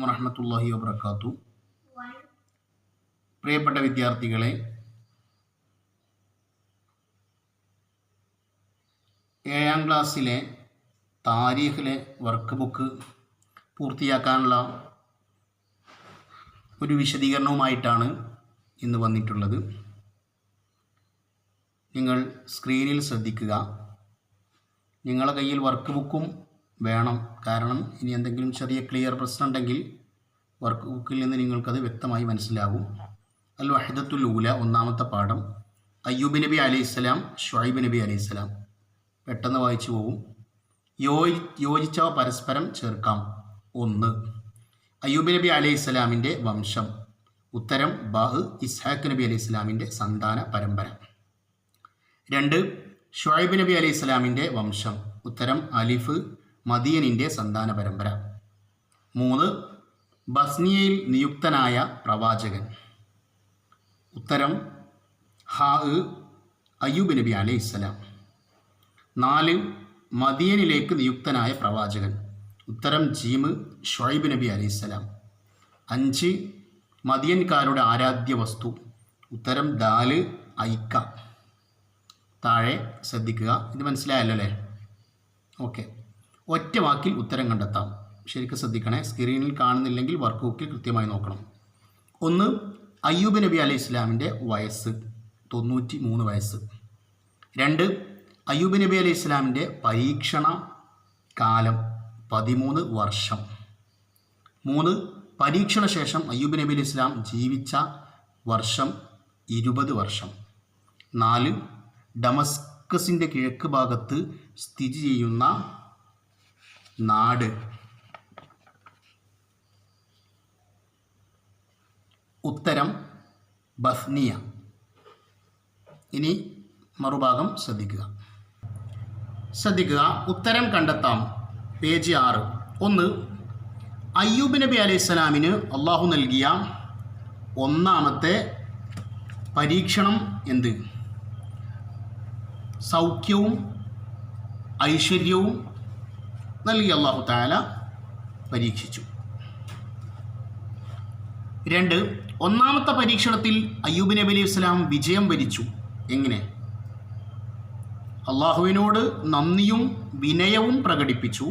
വറഹമത്തല്ലാഹി വബർക്കാത്തു പ്രിയപ്പെട്ട വിദ്യാർത്ഥികളെ ഏഴാം ക്ലാസ്സിലെ താരീഖിലെ വർക്ക് ബുക്ക് പൂർത്തിയാക്കാനുള്ള ഒരു വിശദീകരണവുമായിട്ടാണ് ഇന്ന് വന്നിട്ടുള്ളത്. നിങ്ങൾ സ്ക്രീനിൽ ശ്രദ്ധിക്കുക. നിങ്ങളുടെ കയ്യിൽ വർക്ക് ബുക്കും വേണം. കാരണം ഇനി എന്തെങ്കിലും ചെറിയ ക്ലിയർ പ്രശ്നം ഉണ്ടെങ്കിൽ വർക്ക് ബുക്കിൽ നിന്ന് നിങ്ങൾക്കത് വ്യക്തമായി മനസ്സിലാവും. അൽ വഹദത്തുൽ ഊല ഒന്നാമത്തെ പാഠം. അയ്യൂബ് നബി അലൈഹിസ്സലാം ഷുഹൈബ് നബി അലൈഹിസ്സലാം പെട്ടെന്ന് വായിച്ചു പോകും യോജി യോജിച്ചവ പരസ്പരം ചേർക്കാം. ഒന്ന്. അയ്യൂബ് നബി അലൈഹിസ്സലാമിന്റെ വംശം. ഉത്തരം ബാഹ് ഇസ്ഹാഖ് നബി അലൈഹി സ്വലാമിന്റെ സന്താന പരമ്പര. രണ്ട്. ഷുഹൈബ് നബി അലൈഹി സ്വലാമിന്റെ വംശം. ഉത്തരം അലിഫ് മദിയനിന്റെ സന്താന പരമ്പര. മൂന്ന് ബസ്നിയയിൽ നിയുക്തനായ പ്രവാചകൻ. ഉത്തരം ഹാ അയ്യൂബ് നബി അലൈഹി സ്വലാം. നാല് മദിയനിലേക്ക് നിയുക്തനായ പ്രവാചകൻ. ഉത്തരം ജീമ് ഷുഹൈബ് നബി അലൈഹി സ്വലാം. അഞ്ച് മദിയൻകാരുടെ ആരാധ്യ വസ്തു ഉത്തരം ദാൽ ഐക്ക. താഴെ ശ്രദ്ധിക്കുക. ഇത് മനസ്സിലായല്ലോ അല്ലേ? ഓക്കെ. ഒറ്റ വാക്കിൽ ഉത്തരം കണ്ടെത്താം. ശരിക്കും ശ്രദ്ധിക്കണേ. സ്ക്രീനിൽ കാണുന്നില്ലെങ്കിൽ വർക്ക് ബുക്കിൽ കൃത്യമായി നോക്കണം. ഒന്ന് അയ്യൂബ് നബി അലൈഹി ഇസ്ലാമിന്റെ വയസ്സ്. തൊണ്ണൂറ്റി മൂന്ന് വയസ്സ്. രണ്ട് അയ്യൂബ് നബി അലൈഹി ഇസ്ലാമിന്റെ പരീക്ഷണ കാലം. പതിമൂന്ന് വർഷം. മൂന്ന് പരീക്ഷണ ശേഷം അയ്യൂബ് നബി അലൈഹി ഇസ്ലാം ജീവിച്ച വർഷം ഇരുപത് വർഷം. നാല് ഡമസ്കസിന്റെ കിഴക്ക് ഭാഗത്ത് സ്ഥിതി ചെയ്യുന്ന നാട്. ഉത്തരം ബസ്നിയ. ഇനി മറുഭാഗം ശ്രദ്ധിക്കുക. ശ്രദ്ധിക്കുക. ഉത്തരം കണ്ടെത്താം. പേജ് ആറ്. ഒന്ന് അയ്യൂബ് നബി അലൈഹി അള്ളാഹു നൽകിയ ഒന്നാമത്തെ പരീക്ഷണം എന്ത്? സൗഖ്യവും ഐശ്വര്യവും നൽകി അള്ളാഹു താല പരീക്ഷിച്ചു. രണ്ട് ഒന്നാമത്തെ പരീക്ഷണത്തിൽ അയ്യൂബ് നബി അലൈഹി ഇസ്ലാം വിജയം വരിച്ചു. എങ്ങനെ? അള്ളാഹുവിനോട് നന്ദിയും വിനയവും പ്രകടിപ്പിച്ചു.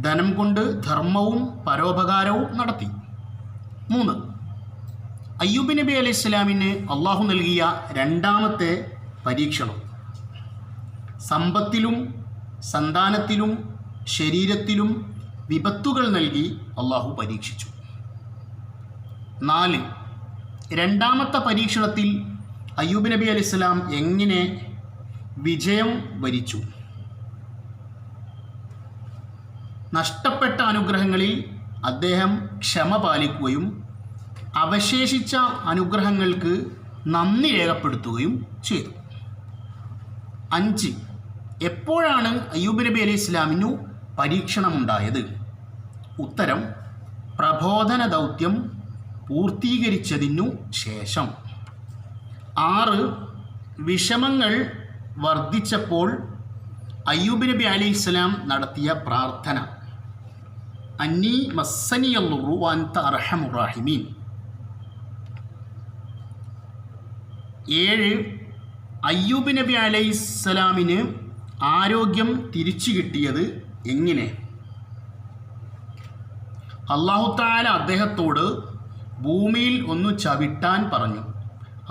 ധനം കൊണ്ട് ധർമ്മവും പരോപകാരവും നടത്തി. മൂന്ന് അയ്യൂബ് നബി അലൈഹി ഇസ്ലാമിന് അള്ളാഹു നൽകിയ രണ്ടാമത്തെ പരീക്ഷണം. സമ്പത്തിലും സന്താനത്തിലും ശരീരത്തിലും വിപത്തുകൾ നൽകി അള്ളാഹു പരീക്ഷിച്ചു. നാല് രണ്ടാമത്തെ പരീക്ഷണത്തിൽ അയ്യൂബ് നബി അലി ഇസ്ലാം എങ്ങനെ വിജയം വരിച്ചു? നഷ്ടപ്പെട്ട അനുഗ്രഹങ്ങളിൽ അദ്ദേഹം ക്ഷമ പാലിക്കുകയും അവശേഷിച്ച അനുഗ്രഹങ്ങൾക്ക് നന്ദി രേഖപ്പെടുത്തുകയും ചെയ്തു. അഞ്ച് എപ്പോഴാണ് അയ്യൂബ് നബി അലി ഇസ്ലാമിനു പരീക്ഷണമുണ്ടായത്. ഉത്തരം പ്രബോധന ദൗത്യം പൂർത്തീകരിച്ചതിനു ശേഷം. ആറ് വിഷമങ്ങൾ വർദ്ധിച്ചപ്പോൾ അയ്യൂബ് നബി അലി ഇസ്ലാം നടത്തിയ പ്രാർത്ഥന. അന്നീ മസ്സനിയുറു അൻത അർഹമുറാഹിമീൻ ഏഴ് അയ്യൂബ് നബി അലൈഹിസ്സലാമിന് ആരോഗ്യം തിരിച്ചു കിട്ടിയത് എങ്ങനെ അള്ളാഹുത്താല അദ്ദേഹത്തോട് ഭൂമിയിൽ ഒന്ന് ചവിട്ടാൻ പറഞ്ഞു.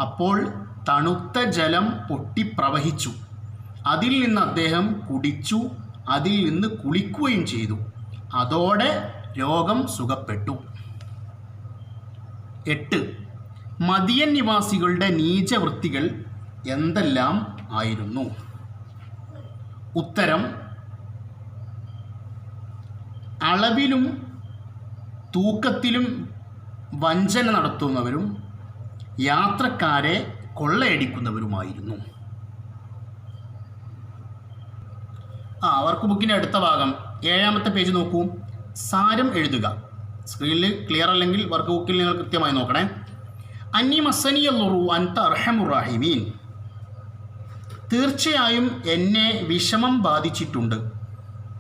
അപ്പോൾ തണുത്ത ജലം പൊട്ടിപ്രവഹിച്ചു. അതിൽ നിന്ന് അദ്ദേഹം കുടിച്ചു അതിൽ നിന്ന് കുളിക്കുകയും ചെയ്തു. അതോടെ രോഗം സുഖപ്പെട്ടു. എട്ട്. മദിയൻ നിവാസികളുടെ നീചവൃത്തികൾ എന്തെല്ലാം ആയിരുന്നു? ഉത്തരം അളവിലും തൂക്കത്തിലും വഞ്ചന നടത്തുന്നവരും യാത്രക്കാരെ കൊള്ളയടിക്കുന്നവരുമായിരുന്നു. ആ വർക്ക് ബുക്കിന്റെ അടുത്ത ഭാഗം ഏഴാമത്തെ പേജ് നോക്കൂ. സാരം എഴുതുക. സ്ക്രീനിൽ ക്ലിയർ അല്ലെങ്കിൽ വർക്ക് ബുക്കിൽ നിങ്ങൾ കൃത്യമായി നോക്കണേ. അന്നി മസനിയല്ലുറു അൻത അർഹമുറാഹിമീൻ. തീർച്ചയായും എന്നെ വിഷമം ബാധിച്ചിട്ടുണ്ട്.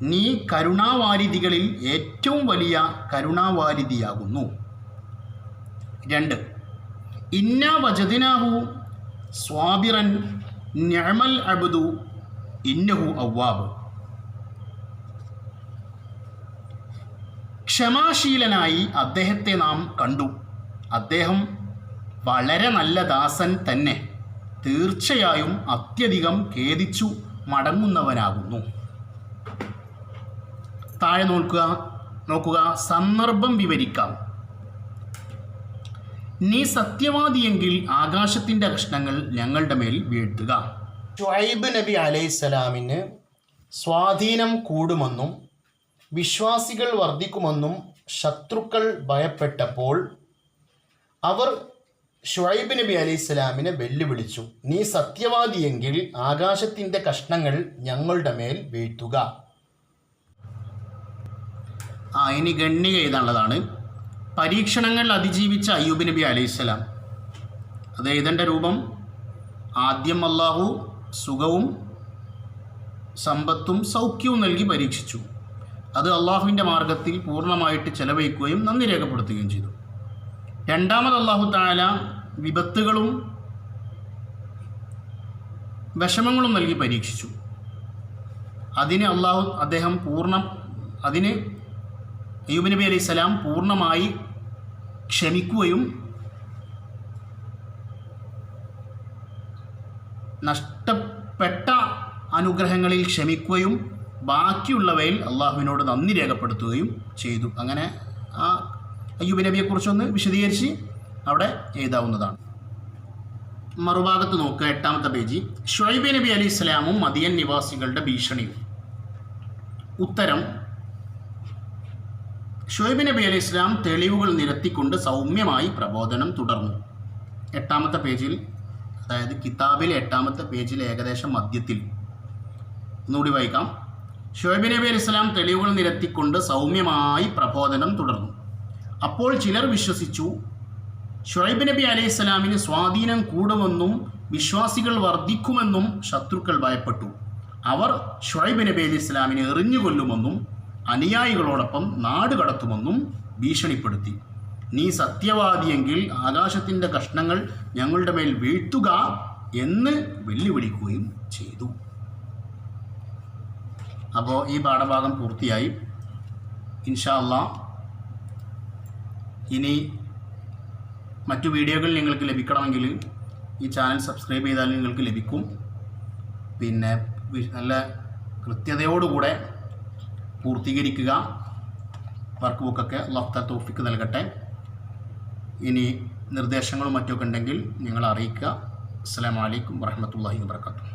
നീ കരുണാവാരിധികളിൽ ഏറ്റവും വലിയ കരുണാവാരിധിയാകുന്നു. രണ്ട്. ഇന്ന വജദിനാഹു സ്വാബിറൻ ഞമൽ അബുദു ഇന്നഹു അവ്വാബ്. ക്ഷമാശീലനായി അദ്ദേഹത്തെ നാം കണ്ടു. അദ്ദേഹം വളരെ നല്ല ദാസൻ തന്നെ. തീർച്ചയായും അത്യധികം ഖേദിച്ചു മടങ്ങുന്നവനാകുന്നു. താഴെ നോക്കുക നോക്കുക സന്ദർഭം വിവരിക്കാം. നീ സത്യവാദിയെങ്കിൽ ആകാശത്തിന്റെ കഷ്ണങ്ങൾ ഞങ്ങളുടെ മേൽ വീഴ്ത്തുക. ഷുഹൈബ് നബി അലൈഹിസ്സലാമിന് സ്വാധീനം കൂടുമെന്നും വിശ്വാസികൾ വർദ്ധിക്കുമെന്നും ശത്രുക്കൾ ഭയപ്പെട്ടപ്പോൾ അവർ ഷുഹൈബ് നബി അലൈഹി സ്വലാമിനെ വെല്ലുവിളിച്ചു. നീ സത്യവാദിയെങ്കിൽ ആകാശത്തിന്റെ കഷ്ണങ്ങൾ ഞങ്ങളുടെ മേൽ വീഴ്ത്തുക. ഇനി ഗണ്ണിക എഴുതാനുള്ളതാണ്. പരീക്ഷണങ്ങൾ അതിജീവിച്ച അയ്യൂബ് നബി അലൈഹിസ്സലാം അത് എഴുതേണ്ട രൂപം? ആദ്യം അള്ളാഹു സുഖവും സമ്പത്തും സൗഖ്യവും നൽകി പരീക്ഷിച്ചു. അത് അള്ളാഹുവിന്റെ മാർഗത്തിൽ പൂർണമായിട്ട് ചെലവഴിക്കുകയും നന്ദി രേഖപ്പെടുത്തുകയും ചെയ്തു. രണ്ടാമത് അള്ളാഹു താല വിപത്തുകളും വിഷമങ്ങളും നൽകി പരീക്ഷിച്ചു. അതിന് അള്ളാഹു അദ്ദേഹം പൂർണം അതിന് അയ്യൂബ് നബി അലൈഹി സ്വലാം പൂർണമായി ക്ഷമിക്കുകയും നഷ്ടപ്പെട്ട അനുഗ്രഹങ്ങളിൽ ക്ഷമിക്കുകയും ബാക്കിയുള്ളവയിൽ അള്ളാഹുവിനോട് നന്ദി രേഖപ്പെടുത്തുകയും ചെയ്തു. അങ്ങനെ ആ അയ്യൂബ് നബിയെക്കുറിച്ചൊന്ന് വിശദീകരിച്ച് അവിടെ എഴുതാവുന്നതാണ്. മറുഭാഗത്ത് നോക്കുക എട്ടാമത്തെ പേജി. ഷുഹൈബ് നബി അലി ഇസ്ലാമും മദിയൻ നിവാസികളുടെ ഭീഷണിയും. ഉത്തരം ഷുഐബ് നബി അലി ഇസ്ലാം തെളിവുകൾ നിരത്തിക്കൊണ്ട് സൗമ്യമായി പ്രബോധനം തുടർന്നു. എട്ടാമത്തെ പേജിൽ അതായത് കിതാബിലെ എട്ടാമത്തെ പേജിൽ ഏകദേശം മധ്യത്തിൽ. ഒന്നുകൂടി വായിക്കാം. ഷുഹൈബ് നബി അലി ഇസ്ലാം തെളിവുകൾ നിരത്തിക്കൊണ്ട് സൗമ്യമായി പ്രബോധനം തുടർന്നു. അപ്പോൾ ചിലർ വിശ്വസിച്ചു ഷുഹൈബ് നബി അലൈഹി ഇസ്ലാമിന് സ്വാധീനം കൂടുമെന്നും വിശ്വാസികൾ വർദ്ധിക്കുമെന്നും ശത്രുക്കൾ ഭയപ്പെട്ടു. അവർ ഷുഹൈബ് നബി അലി ഇസ്ലാമിനെ എറിഞ്ഞുകൊല്ലുമെന്നും അനുയായികളോടൊപ്പം നാട് കടത്തുമെന്നും ഭീഷണിപ്പെടുത്തി. നീ സത്യവാദിയെങ്കിൽ ആകാശത്തിന്റെ കഷ്ണങ്ങൾ ഞങ്ങളുടെ മേൽ വീഴ്ത്തുക എന്ന് വെല്ലുവിളിക്കുകയും ചെയ്തു. അപ്പോൾ ഈ പാഠഭാഗം പൂർത്തിയായി. ഇൻഷാല്ല ഇനി മറ്റു വീഡിയോകൾ നിങ്ങൾക്ക് ലഭിക്കണമെങ്കിൽ ഈ ചാനൽ സബ്സ്ക്രൈബ് ചെയ്താൽ നിങ്ങൾക്ക് ലഭിക്കും. പിന്നെ നല്ല കൃത്യതയോടുകൂടെ പൂർത്തീകരിക്കുക. വർക്ക് ബുക്കൊക്കെ ലഫ്ത തോഫിക്ക് നൽകട്ടെ. ഇനി നിർദ്ദേശങ്ങളും മറ്റുമൊക്കെ ഉണ്ടെങ്കിൽ നിങ്ങൾ അറിയിക്കുക. അസ്സാം വലൈക്കും വർഹമത്തല്ലാഹി വാബർക്കാത്തു